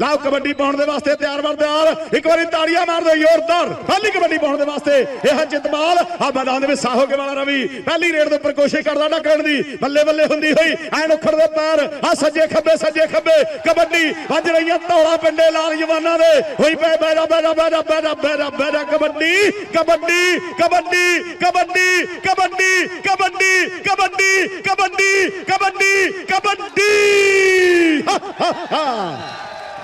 ਲਾਓ ਕਬੱਡੀ ਪਾਉਣ ਦੇ ਵਾਸਤੇ ਤਿਆਰ ਬਰ ਤਿਆਰ। ਇੱਕ ਵਾਰੀ ਤਾੜੀਆਂ ਮਾਰ ਦਿਓ ਜ਼ੋਰਦਾਰ। ਪਹਿਲੀ ਕਬੱਡੀ ਪਾਉਣ ਦੇ ਵਾਸਤੇ ਇਹ ਹੈ ਜਿਤਮਾਲ ਆ ਮੈਦਾਨ ਦੇ ਵਿੱਚ ਸਾਹੋਗੇ ਵਾਲਾ ਰਵੀ। ਪਹਿਲੀ ਰੇਡ ਦੇ ਉੱਪਰ ਕੋਸ਼ਿਸ਼ ਕਰਦਾ ਡੱਕਣ ਦੀ। ਬੱਲੇ ਬੱਲੇ ਹੁੰਦੀ ਹੋਈ ਐਨ ਉਖੜ ਦੇ ਪੈਰ। ਆ ਸੱਜੇ ਖੱਬੇ ਸੱਜੇ ਖੱਬੇ ਕਬੱਡੀ ਵੱਜ ਰਹੀਆਂ ਧੌਲਾ ਪਿੰਡੇ ਲਾਲ ਜਵਾਨਾਂ ਦੇ। ਹੋਈ ਪੈ ਬੈਰਾ ਬੈਰਾ ਬੈਰਾ ਬੈਰਾ ਬੈਰਾ ਬੈਰਾ ਕਬੱਡੀ ਕਬੱਡੀ ਕਬੱਡੀ ਕਬੱਡੀ ਕਬੱਡੀ ਕਬੱਡੀ ਕਬੱਡੀ ਕਬੱਡੀ ਕਬੱਡੀ ਕਬੱਡੀ। ਹਾ, ਹਾ, ਹਾ।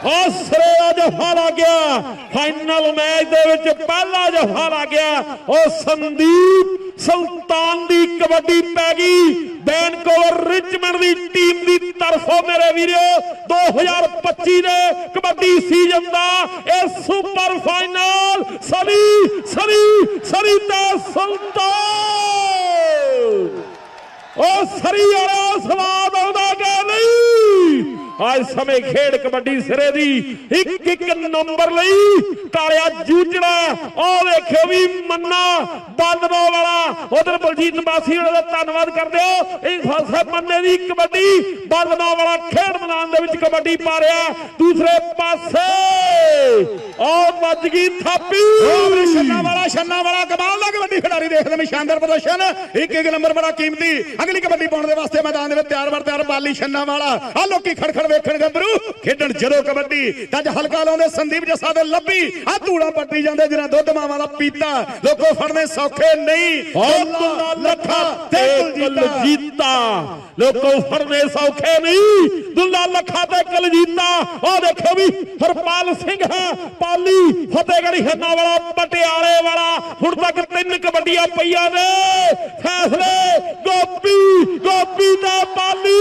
ਆਸਰੇ ਦਾ ਜਫਾ ਲੱਗ ਗਿਆ। ਫਾਈਨਲ ਮੈਚ ਦੇ ਵਿੱਚ ਪਹਿਲਾ ਜਫਾ ਲੱਗ ਗਿਆ। ਉਹ ਸੰਦੀਪ ਸੁਲਤਾਨ ਦੀ ਕਬੱਡੀ ਪੈ ਗਈ। ਬੈਨਕੋਵਰ ਰਿਚਮੰਡ ਦੀ ਟੀਮ ਦੀ ਤਰਫੋਂ ਮੇਰੇ ਵੀਰੋ 2025 ਦੇ ਕਬੱਡੀ ਸੀਜ਼ਨ ਦਾ ਇਹ ਸੁਪਰ ਫਾਈਨਲ ਸਰੀ ਸਰੀ ਸਰੀ ਦਾ ਸੁਲਤਾਨ। ਉਹ ਸਰੀ ਵਾਲਾ ਅੱਜ ਸਮੇਂ ਖੇਡ ਕਬੱਡੀ ਸਿਰੇ ਦੀ ਇੱਕ ਇੱਕ ਨੰਬਰ ਲਈ ਤਾਲਿਆ ਜੂਝਣਾ ਉਹ ਵੇਖਿਓ ਵੀ ਮੰਨਾ ਬੰਦਨੋ ਵਾਲਾ ਉਧਰ ਬਲਜੀਤ ਨਿਵਾਸੀ ਉਹਨਾਂ ਦਾ ਧੰਨਵਾਦ ਕਰਦੇ ਹੋ ਇਹ ਖਾਲਸਾ ਮੰਨੇ ਦੀ ਕਬੱਡੀ ਬੰਦਨੋ ਵਾਲਾ ਖੇਡ ਮੈਦਾਨ ਦੇ ਵਿੱਚ ਕਬੱਡੀ ਪਾ ਰਿਹਾ ਦੂਸਰੇ ਪਾਸੇ ਵੱਜ ਗਈ ਥਾਪੀ? ਉਹ ਛੰਨਾ ਵਾਲਾ ਛੰਨਾ ਵਾਲਾ ਕਮਾਲ ਦਾ ਕਬੱਡੀ ਖਿਡਾਰੀ ਦੇਖਦੇ ਮੈਂ ਸ਼ਾਨਦਾਰ ਪ੍ਰਦਰਸ਼ਨ। ਇੱਕ ਇੱਕ ਨੰਬਰ ਬੜਾ ਕੀਮਤੀ। ਅਗਲੀ ਕਬੱਡੀ ਪਾਉਣ ਦੇ ਵਾਸਤੇ ਮੈਦਾਨ ਦੇ ਵਿੱਚ ਤਿਆਰ ਬਰ ਤਿਆਰ ਬਾਲੀ ਛੰਨਾ ਵਾਲਾ। ਆ ਲੋਕੀ ਖੜਖੜ ਵੇਖਣ ਗੱਭਰੂ। ਖੇਡਣ ਜਦੋਂ ਕਬੱਡੀ। ਤਾਂ ਅੱਜ ਹਲਕਾ ਲਾਉਂਦੇ ਸੰਦੀਪ ਜੱਸਾ ਦੇ ਲੱਭੀ। ਆ ਧੂੜਾ ਪੱਟੀ ਜਾਂਦੇ ਜਿਹਨਾਂ ਦੁੱਧ ਮਾਵਾਂ ਦਾ ਪੀਤਾ। ਲੋਕੋ ਫੜਨੇ ਸੌਖੇ ਨਹੀਂ। ਲੱਖਾ ਤੇ ਕੁਲਜੀਤਾ। ਲੋਕੋ ਫੜਨੇ ਸੌਖੇ ਨਹੀਂ। ਦੁੱਲਾ ਲੱਖਾ ਤੇ ਕੁਲਜੀਤਾ। ਉਹ ਦੇਖੋ ਵੀ ਹਰਪਾਲ ਸਿੰਘ ਹੈ ਪਾਲੀ। ਫਤਿਹਗੜ੍ਹ ਹੰਨਾ ਵਾਲਾ, ਪਟਿਆਲੇ ਵਾਲਾ, ਹੁਣ ਤੱਕ ਤਿੰਨ ਕਬੱਡੀਆਂ ਪਈਆਂ ਨੇ। ਫੈਸਲੇ, ਗੋਪੀ ਗੋਪੀ ਤੇ ਪਾਲੀ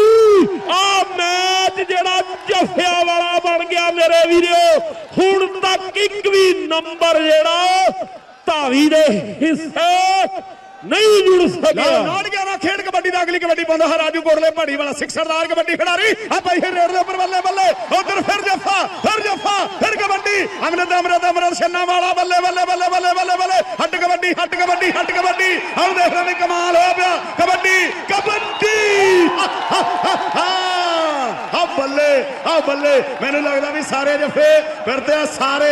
ਆ ਮੈਚ ਜਿਹੜਾ ਜਫਿਆ ਵਾਲਾ ਬਣ ਗਿਆ ਮੇਰੇ ਵੀਰੋ। ਹੁਣ ਤੱਕ ਇੱਕ ਵੀ ਨੰਬਰ ਜਿਹੜਾ ਧਾਵੀ ਦੇ ਹਿੱਸੇ ਨਹੀਂ ਜੁੜ ਸਕਿਆ। ਨਾਲ ਗਿਆ ਖੇਡ ਕਬੱਡੀ ਦਾ, ਅਗਲੀ ਕਬੱਡੀ ਪਾਉਂਦਾ ਹੈ ਰਾਜੂ ਕੋਟਲੇ ਪਹਾੜੀ ਵਾਲਾ ਸਿਕਸਰਦਾਰ ਕਬੱਡੀ ਖਿਡਾਰੀ। ਆ ਭਾਈ ਰੇਡ ਦੇ ਉੱਪਰ ਬੱਲੇ ਬੱਲੇ। ਉਧਰ ਫਿਰ ਜੱਫਾ ਫਿਰ ਜੱਫਾ, ਫਿਰ ਕਬੱਡੀ ਅਮਰਤ ਅਮਰਤ ਅਮਰਤ ਛੰਨਾ ਵਾਲਾ, ਬੱਲੇ ਬੱਲੇ ਬੱਲੇ ਬੱਲੇ ਬੱਲੇ ਬੱਲੇ। ਹੱਟ ਕਬੱਡੀ ਹੱਟ ਕਬੱਡੀ ਹੱਟ ਕਬੱਡੀ। ਹੁਣ ਦੇਖ ਰਹੇ ਨੇ ਕਮਾਲ ਹੋਇਆ ਪਿਆ। ਕਬੱਡੀ ਕਬੱਡੀ। ਆ ਬੱਲੇ ਆ ਬੱਲੇ। ਮੈਨੂੰ ਲੱਗਦਾ ਵੀ ਸਾਰੇ ਜੱਫੇ ਫਿਰ ਤੇ ਆ, ਸਾਰੇ